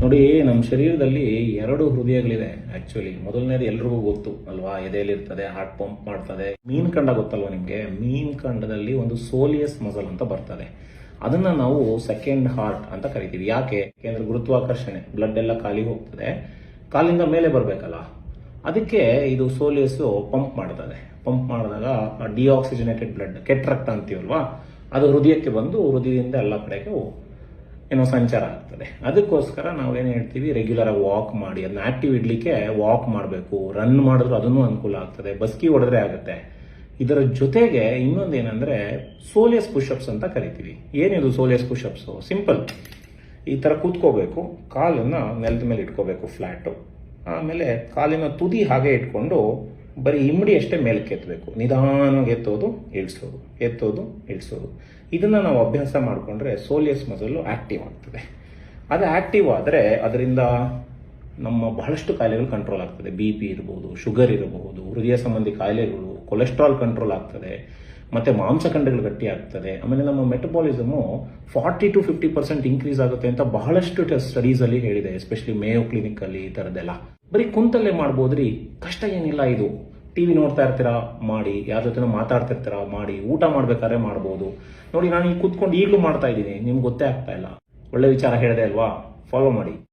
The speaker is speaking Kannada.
ನೋಡಿ ನಮ್ಮ ಶರೀರದಲ್ಲಿ ಎರಡು ಹೃದಯಗಳಿದೆ ಆಕ್ಚುಲಿ ಮೊದಲನೇದು ಎಲ್ರಿಗೂ ಗೊತ್ತು, ಅಲ್ವಾ? ಎದೆಯಲ್ಲಿರ್ತದೆ ಹಾರ್ಟ್ ಪಂಪ್ ಮಾಡ್ತದೆ. ಮೀನ್ ಕಂಡ ಗೊತ್ತಲ್ವಾ ನಿಮಗೆ? ಮೀನ್ ಕಂಡದಲ್ಲಿ ಒಂದು ಸೋಲಿಯಸ್ ಮಸಲ್ ಅಂತ ಬರ್ತದೆ. ಅದನ್ನ ನಾವು ಸೆಕೆಂಡ್ ಹಾರ್ಟ್ ಅಂತ ಕರಿತೀವಿ. ಯಾಕೆ? ಯಾಕೆಂದ್ರೆ ಗುರುತ್ವಾಕರ್ಷಣೆ. ಬ್ಲಡ್ ಎಲ್ಲ ಖಾಲಿ ಹೋಗ್ತದೆ. ಕಾಲಿಂದ ಮೇಲೆ ಬರಬೇಕಲ್ಲ? ಅದಕ್ಕೆ ಇದು ಸೋಲಿಯಸ್ ಪಂಪ್ ಮಾಡ್ತದೆ. ಪಂಪ್ ಮಾಡಿದಾಗ ಡಿಆಕ್ಸಿಜನೇಟೆಡ್ ಬ್ಲಡ್ ಕೆಟ್ಟ ರಕ್ತ ಅಂತೀವಲ್ವಾ? ಅದು ಹೃದಯಕ್ಕೆ ಬಂದು ಹೃದಯದಿಂದ ಎಲ್ಲ ಕಡೆಗೆ ಏನೋ ಸಂಚಾರ ಆಗ್ತದೆ. ಅದಕ್ಕೋಸ್ಕರ ನಾವೇನು ಹೇಳ್ತೀವಿ ರೆಗ್ಯುಲರ್ ಆಗಿ ವಾಕ್ ಮಾಡಿ ಅದನ್ನ ಆಕ್ಟಿವ್ ಇಡ್ಲಿಕ್ಕೆ ವಾಕ್ ಮಾಡಬೇಕು. ರನ್ ಮಾಡಿದ್ರು ಅದನ್ನು ಅನುಕೂಲ ಆಗ್ತದೆ. ಬಸ್ಕಿ ಹೊಡೆದ್ರೆ ಆಗುತ್ತೆ. ಇದರ ಜೊತೆಗೆ ಇನ್ನೊಂದು ಏನಂದ್ರೆ, ಸೋಲಿಯಸ್ ಪುಷಪ್ಸ್ ಅಂತ ಕರಿತೀವಿ. ಏನಿದು ಸೋಲಿಯಸ್ ಪುಷಪ್ಸ್ ಸಿಂಪಲ್ ಈ ತರ ಕೂತ್ಕೋಬೇಕು. ಕಾಲನ್ನ ನೆಲದ ಮೇಲೆ ಇಟ್ಕೋಬೇಕು ಫ್ಲಾಟು ಆಮೇಲೆ ಕಾಲಿನ ತುದಿ ಹಾಗೆ ಇಟ್ಕೊಂಡು ಬರೀ ಇಮ್ಮಡಿ ಅಷ್ಟೇ ಮೇಲಕ್ಕೆ ಎತ್ತಬೇಕು ನಿಧಾನವಾಗಿ ಎತ್ತೋದು, ಇಳಿಸೋದು ಎತ್ತೋದು, ಇಳಿಸೋದು. ಇದನ್ನ ನಾವು ಅಭ್ಯಾಸ ಮಾಡಿಕೊಂಡ್ರೆ ಸೋಲಿಯಸ್ ಮಸಲು ಆಕ್ಟಿವ್ ಆಗ್ತದೆ. ಅದು ಆಕ್ಟಿವ್ ಆದರೆ ಅದರಿಂದ ನಮ್ಮ ಬಹಳಷ್ಟು ಕಾಯಿಲೆಗಳು ಕಂಟ್ರೋಲ್ ಆಗ್ತದೆ. ಬಿ ಪಿ ಇರಬಹುದು ಶುಗರ್ ಇರಬಹುದು ಹೃದಯ ಸಂಬಂಧಿ ಕಾಯಿಲೆಗಳು ಕೊಲೆಸ್ಟ್ರಾಲ್ ಕಂಟ್ರೋಲ್ ಆಗ್ತದೆ. ಮತ್ತೆ ಮಾಂಸಖಂಡಗಳು ಗಟ್ಟಿ ಆಗ್ತದೆ ಆಮೇಲೆ ನಮ್ಮ metabolism forty to fifty percent increase ಆಗುತ್ತೆ ಅಂತ ಬಹಳಷ್ಟು ಸ್ಟಡೀಸ್ ಅಲ್ಲಿ ಹೇಳಿದೆ ಎಸ್ಪೆಷಲಿ ಮೇಯೋ ಕ್ಲಿನಿಕ್ ಅಲ್ಲಿ ಈ ತರದೆಲ್ಲ ಬರೀ ಕುಂತಲ್ಲೇ ಮಾಡ್ಬೋದ್ರಿ, ಕಷ್ಟ ಏನಿಲ್ಲ ಇದು. ಟಿವಿ ನೋಡ್ತಾ ಇರ್ತೀರಾ, ಮಾಡಿ. ಯಾರ ಜೊತೆ ಮಾತಾಡ್ತಿರ್ತೀರಾ, ಮಾಡಿ. ಊಟ ಮಾಡ್ಬೇಕಾದ್ರೆ ಮಾಡ್ಬೋದು. ನೋಡಿ, ನಾನು ಈಗ ಕೂತ್ಕೊಂಡು ಈಗಲೂ ಮಾಡ್ತಾ ಇದ್ದೀನಿ. ನಿಮ್ಗೆ ಗೊತ್ತೇ ಆಗ್ತಾ ಇಲ್ಲ. ಒಳ್ಳೆ ವಿಚಾರ ಹೇಳಿದೆ ಅಲ್ವಾ? ಫಾಲೋ ಮಾಡಿ.